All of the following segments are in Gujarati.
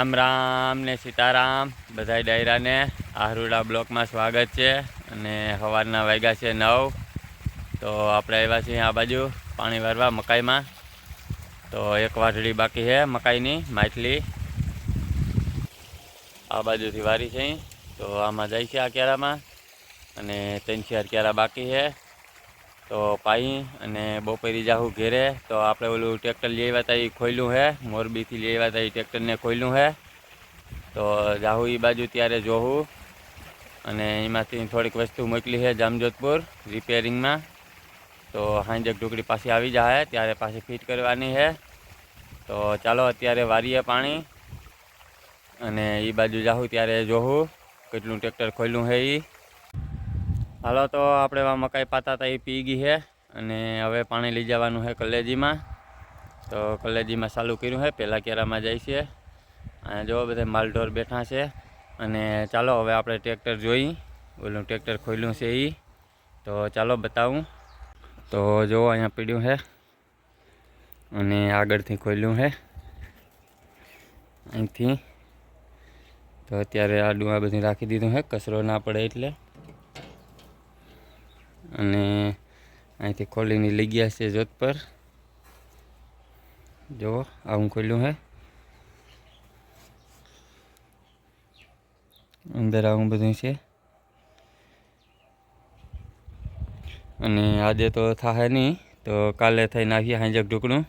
રામ રામ ને સીતારામ, બધાય ડાયરાને આહરુડા બ્લોકમાં સ્વાગત છે અને સવારના વાગ્યા છે નવ. તો આપણે આવ્યા છીએ આ બાજુ પાણી વારવા મકાઈમાં. તો એક વાટડી બાકી છે મકાઈની માછલી આ બાજુથી વારી છે તો આમાં જાય છે આ ક્યારામાં અને ત્રણ ચાર ક્યારા બાકી છે. તો પાઈ અને બપોરી જાહું ઘેરે, તો આપણે ઓલું ટ્રેક્ટર લઈ આવ્યા હતા એ ખોલ્યું છે મોરબીથી લઈ આવ્યા હતા એ ટ્રેક્ટરને ખોલ્યું છે તો જાહું એ બાજુ ત્યારે જોવું અને એમાંથી થોડીક વસ્તુ મોકલી છે જામજોધપુર રિપેરિંગમાં. તો હાંજક ઢોકળી પાછી આવી જાય ત્યારે પાછી ફિટ કરવાની છે તો ચાલો અત્યારે વારીએ પાણી અને એ બાજુ જાઉં ત્યારે જોવું કેટલું ટ્રેક્ટર ખોલ્યું છે એ હાલો, તો આપણે મકાઈ પાતા હતા એ પી ગઈ છે અને હવે પાણી લઈ જવાનું છે કલેજીમાં. તો કલેજીમાં ચાલુ કર્યું છે પહેલાં કેરામાં જાય છે. અને જો બધા માલઢોર બેઠા છે. અને ચાલો, હવે આપણે ટ્રેક્ટર જોઈ. ઓલું ટ્રેક્ટર ખોલ્યું છે એ તો ચાલો બતાવું. તો જો અહીંયા પીડ્યું છે અને આગળથી ખોલ્યું છે અહીંથી. તો અત્યારે આડું આ બધું રાખી દીધું છે કચરો ના પડે એટલે. અને અહીંથી ખોલીને લઈ ગયા છે જોત પર જો આવું ખોલ્યું હે. અંદર આવું બધું છે. અને આજે તો થાય નહીં, તો કાલે થઈને આવીએ હાંજક ઢોકણું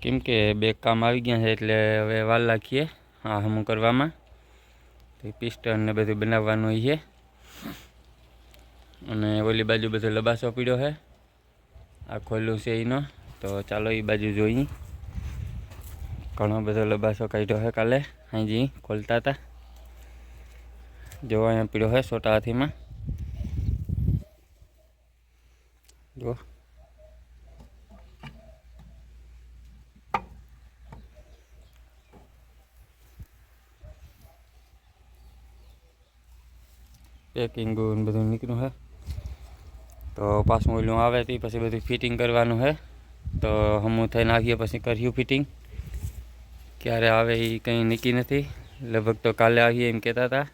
કેમ કે બે કામ આવી ગયા છે, એટલે હવે વાર રાખીએ હા હમું કરવામાં. તો પિસ્ટન ને બધું બનાવવાનું છે. અને ઓલી બાજુ બધો લબાસો પીડ્યો છે આ ખોલ્યું છે એનો. તો ચાલો એ બાજુ જોઈ ઘણો બધો લબાસો કાઢ્યો છે કાલે. હાજી, ખોલતા હતા જો અહીંયા પીડ્યો છે છોટા હાથીમાં. જો પેકિંગ બધું નીકળ્યું છે તો પાછું ઓલું આવે તે પછી બધું ફિટિંગ કરવાનું છે તો હમું થઈને આવીએ પછી કર્યું ફિટિંગ ક્યારે આવે એ કંઈ નક્કી નથી. લગભગ તો કાલે આવીએ એમ કહેતા હતા.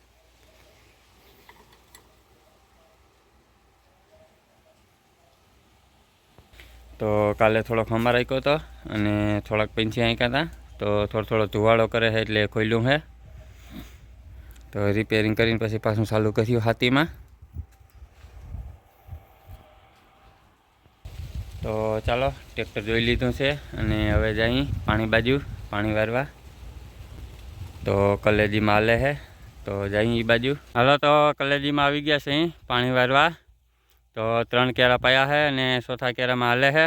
તો કાલે થોડોક હમા રાખ્યો હતો અને થોડાક પંછી આંક્યા હતા. તો થોડો થોડો ધુવાળો કરે છે એટલે ખોલ્યું છે તો રિપેરિંગ કરીને પછી પાછું ચાલુ કર્યું હાથીમાં. તો ચાલો, ટ્રેક્ટર જોઈ લીધું છે અને હવે જઈ પાણી બાજુ, પાણી વારવા. તો કલેજીમાં હાલે છે તો જઈ એ બાજુ. હાલો, તો કલેજીમાં આવી ગયા છે પાણી વારવા. તો ત્રણ કેરા પાયા છે અને ચોથા કેરામાં હાલે છે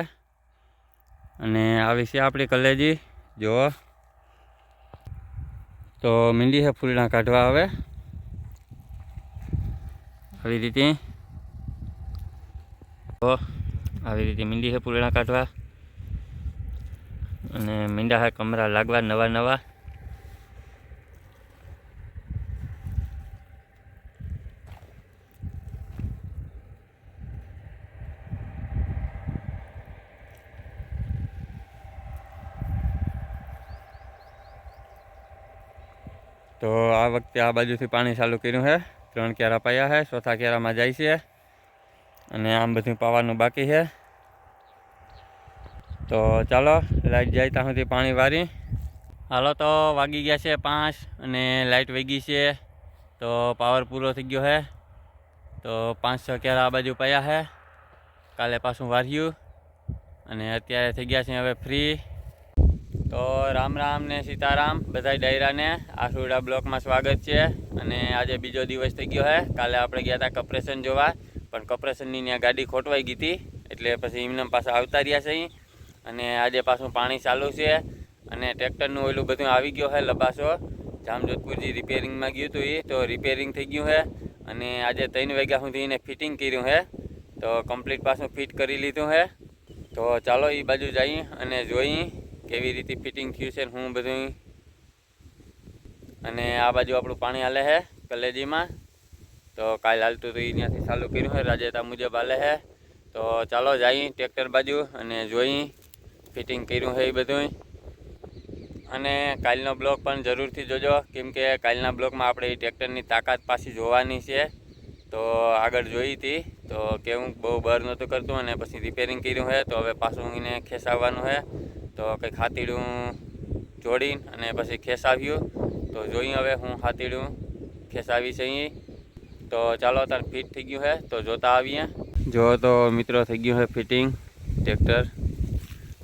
અને આવી છે આપણી કલેજી, જુઓ. તો મીંડી છે ફૂલના કાઢવા હવે. આવી રીતે. તો આવી રીતે મીંડી છે ફૂલના કાઢવા. અને મીંડા હા કમરા લાગવા નવા નવા. તો આ વખતે આ બાજુથી પાણી ચાલુ કર્યું છે. ત્રણ ક્યારા પાયા છે, ચોથા ક્યારામાં જાય છે. અને આમ બધું પાવાનું બાકી છે. તો ચાલો લાઈટ જાય ત્યાં સુધી પાણી વારી. હાલો તો વાગી ગયા છે પાંચ અને લાઇટ વેગી છે. તો પાવર પૂરો થઈ ગયો છે. તો પાંચ છ ક્યારા આ બાજુ પડ્યા છે. કાલે પાછું વાર્યું. અને અત્યારે થઈ ગયા છે હવે ફ્રી તો રામ રામ ને સીતારામ બધા ડાયરાને આસુડા બ્લોકમાં સ્વાગત છે. અને આજે બીજો દિવસ થઈ ગયો છે. કાલે આપણે ગયા હતા કપરેશન જોવા. પણ કપરેશનની ત્યાં ગાડી ખોટવાઈ ગઈ હતી. એટલે પછી એમને પાછા આવતા રહ્યા છે અને આજે પાછું પાણી ચાલુ છે. અને ટ્રેક્ટરનું ઓલું બધું આવી ગયો છે, લબાસો. જામજોધપુરજી રિપેરિંગમાં ગયું હતું એ, તો રિપેરિંગ થઈ ગયું છે. અને આજે ત્રણ વાગ્યા સુધી એને ફિટિંગ કર્યું છે. તો કમ્પ્લીટ પાછું ફિટ કરી લીધું છે. તો ચાલો એ બાજુ જઈ અને જોઈ કેવી રીતે ફિટિંગ થયું છે હું બધું અને આ બાજુ આપણું પાણી હાલે છે, કલેજીમાં. તો કાલ હાલતું તો ત્યાંથી ચાલુ કર્યું છે રાજેતા મુજબ હાલે છે. તો ચાલો જઈ ટ્રેક્ટર બાજુ અને જોઈ ફિટિંગ કર્યું છે એ બધું અને કાલનો બ્લોગ પણ જરૂરથી જોજો, કેમ કે કાલના બ્લોગમાં આપણે એ ટ્રેક્ટરની તાકાત પાછી જોવાની છે. તો આગળ જોઈ હતી તો કેવું બહુ બર નહોતું કરતું અને પછી રિપેરિંગ કર્યું છે, તો હવે પાછું એને ખેંચાવવાનું છે. તો કંઈક ખાતીડું જોડીને અને પછી ખેંચાવ્યું. તો જોઈ હવે હું ખાતીડું ખેંચાવી છે અહીં તો ચાલો તાર ફિટ થઈ ગયું છે તો જોતા આવીએ. જો તો મિત્રો થઈ ગયું છે ફિટિંગ ટ્રેક્ટર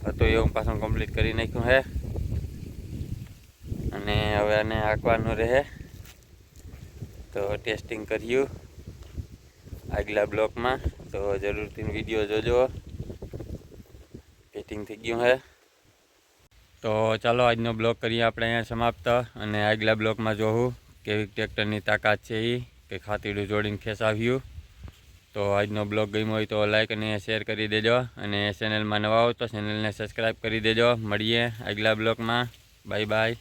હતું એવું પાછું કમ્પ્લીટ કરી નાખ્યું છે અને હવે આને હાંકવાનું રહે. તો ટેસ્ટિંગ કર્યું આગલા બ્લોકમાં. તો જરૂરથી વીડિયો જોજો. ફિટિંગ થઈ ગયું છે તો ચાલો, આજનો બ્લોક કરીએ આપણે અહીંયા સમાપ્ત. અને આગલા બ્લોકમાં જોવું કેવી ટ્રેક્ટરની તાકાત છે એ કે ખાતીડું જોડીને ખેંચાવ્યું. તો આજનો બ્લોગ ગમ્યો હોય તો લાઈક અને શેર કરી દેજો. અને ચેનલમાં નવા હો તો ચેનલને સબસ્ક્રાઈબ કરી દેજો. મળીએ આગલા બ્લોગમાં. Bye bye